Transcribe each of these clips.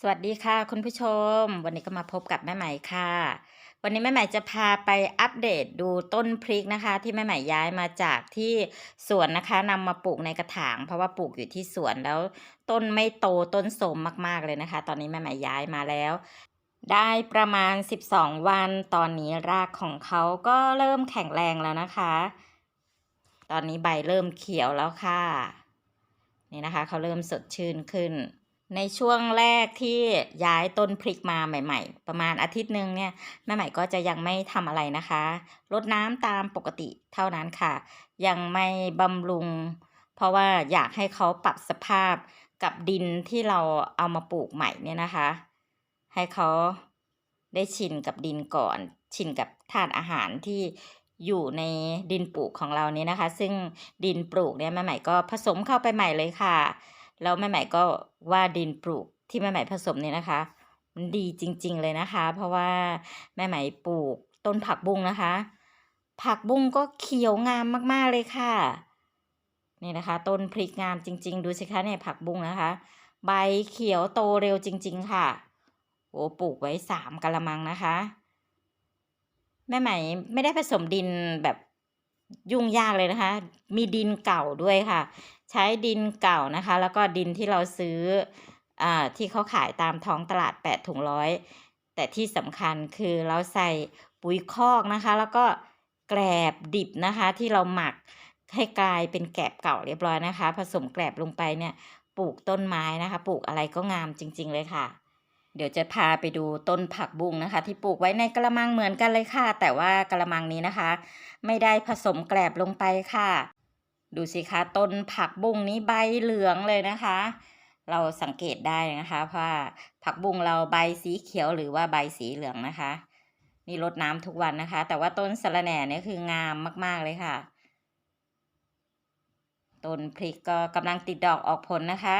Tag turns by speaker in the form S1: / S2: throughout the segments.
S1: สวัสดีค่ะคุณผู้ชม วันนี้ก็มาพบกับแม่ใหม่ค่ะ วันนี้แม่ใหม่จะพาไปอัปเดตดูต้นพริกนะคะ ที่แม่ใหม่ย้ายมาจากที่สวนนะคะนำมาปลูกในกระถาง เพราะว่าปลูกอยู่ที่สวนแล้ว ต้นไม่โตต้นโทรมมากๆเลยนะคะ ตอนนี้แม่ใหม่ย้ายมาแล้ว ได้ประมาณ 12 วัน ตอนนี้รากของเขาก็เริ่มแข็งแรงแล้วนะคะ ตอนนี้ใบเริ่มเขียวแล้วค่ะ นี่นะคะเขาเริ่มสดชื่นขึ้น ในช่วงแรกที่ย้ายต้นพริกมาใหม่ ๆ ประมาณอาทิตย์หนึ่งเนี่ยแม่ใหม่ก็จะยังไม่ทำอะไรนะคะรดน้ำตามปกติเท่านั้นค่ะ ยังไม่บำรุง เพราะว่าอยากให้เขาปรับสภาพกับดินที่เราเอามาปลูกใหม่เนี่ยนะคะ ให้เขาได้ชินกับดินก่อน ชินกับธาตุอาหารที่อยู่ในดินปลูกของเรานี้นะคะ ซึ่งดินปลูกเนี่ยแม่ใหม่ก็ผสมเข้าไปใหม่เลยค่ะ แล้วแม่ใหม่ก็ว่าดินปลูกที่แม่ใหม่ผสมเนี่ยนะคะ มันดีจริง ๆเลยนะคะ เพราะว่าแม่ใหม่ปลูกต้นผักบุ้งนะคะ ผักบุ้งก็เขียวงามมากๆเลยค่ะนี่นะคะ ต้นพริกงามจริง ๆ ดูสิคะเนี่ยผักบุ้งนะคะ ใบเขียวโตเร็วจริง ๆ ค่ะโอ้ปลูกไว้สามกะละมังนะคะ แม่ใหม่ไม่ได้ผสมดินแบบ ยุ่งยากเลยนะคะ มีดินเก่าด้วยค่ะ ใช้ดินเก่านะคะ แล้วก็ดินที่เราซื้ออ่าที่เขาขายตามท้องตลาดแปดถุงร้อยแต่ที่สำคัญคือเราใส่ปุ๋ยคอกนะคะ แล้วก็แกลบดิบนะคะ ที่เราหมักให้กลายเป็นแกลบเก่าเรียบร้อยนะคะ ผสมแกลบลงไปเนี่ยปลูกต้นไม้นะคะ ปลูกอะไรก็งามจริง ๆ เลยค่ะ เดี๋ยวจะพาไปดูต้นผักบุ้งนะคะ ที่ปลูกไว้ในกระมังเหมือนกันเลยค่ะ แต่ว่ากระมังนี้นะคะ ไม่ได้ผสมแกลบลงไปค่ะ ดูสิคะต้นผักบุ้งนี้ใบเหลืองเลยนะคะ เราสังเกตได้นะคะว่าผักบุ้งเราใบสีเขียวหรือว่าใบสีเหลืองนะคะ นี่รดน้ำทุกวันนะคะ แต่ว่าต้นสะระแหน่เนี่ยคืองามมากๆเลยค่ะต้นพริกก็กำลังติดดอกออกผลนะคะ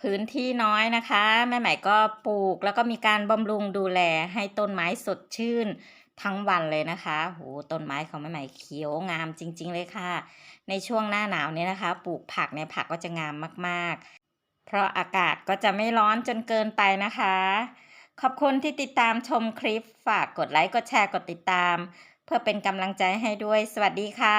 S1: พื้นที่น้อยนะคะแม่ใหม่ก็ปลูกแล้วก็มีการบำรุงดูแลให้ต้นไม้สดชื่น ทั้งวันเลยนะคะโหต้นไม้ของแม่ใหม่เขียวงามจริง ๆ เลยค่ะ ในช่วงหน้าหนาวนี้นะคะ ปลูกผักเนี่ยผักก็จะงามมากๆ เพราะอากาศก็จะไม่ร้อนจนเกินไปนะคะ ขอบคุณที่ติดตามชมคลิป ฝากกดไลค์ กดแชร์ กดติดตาม เพื่อเป็นกำลังใจให้ด้วย สวัสดีค่ะ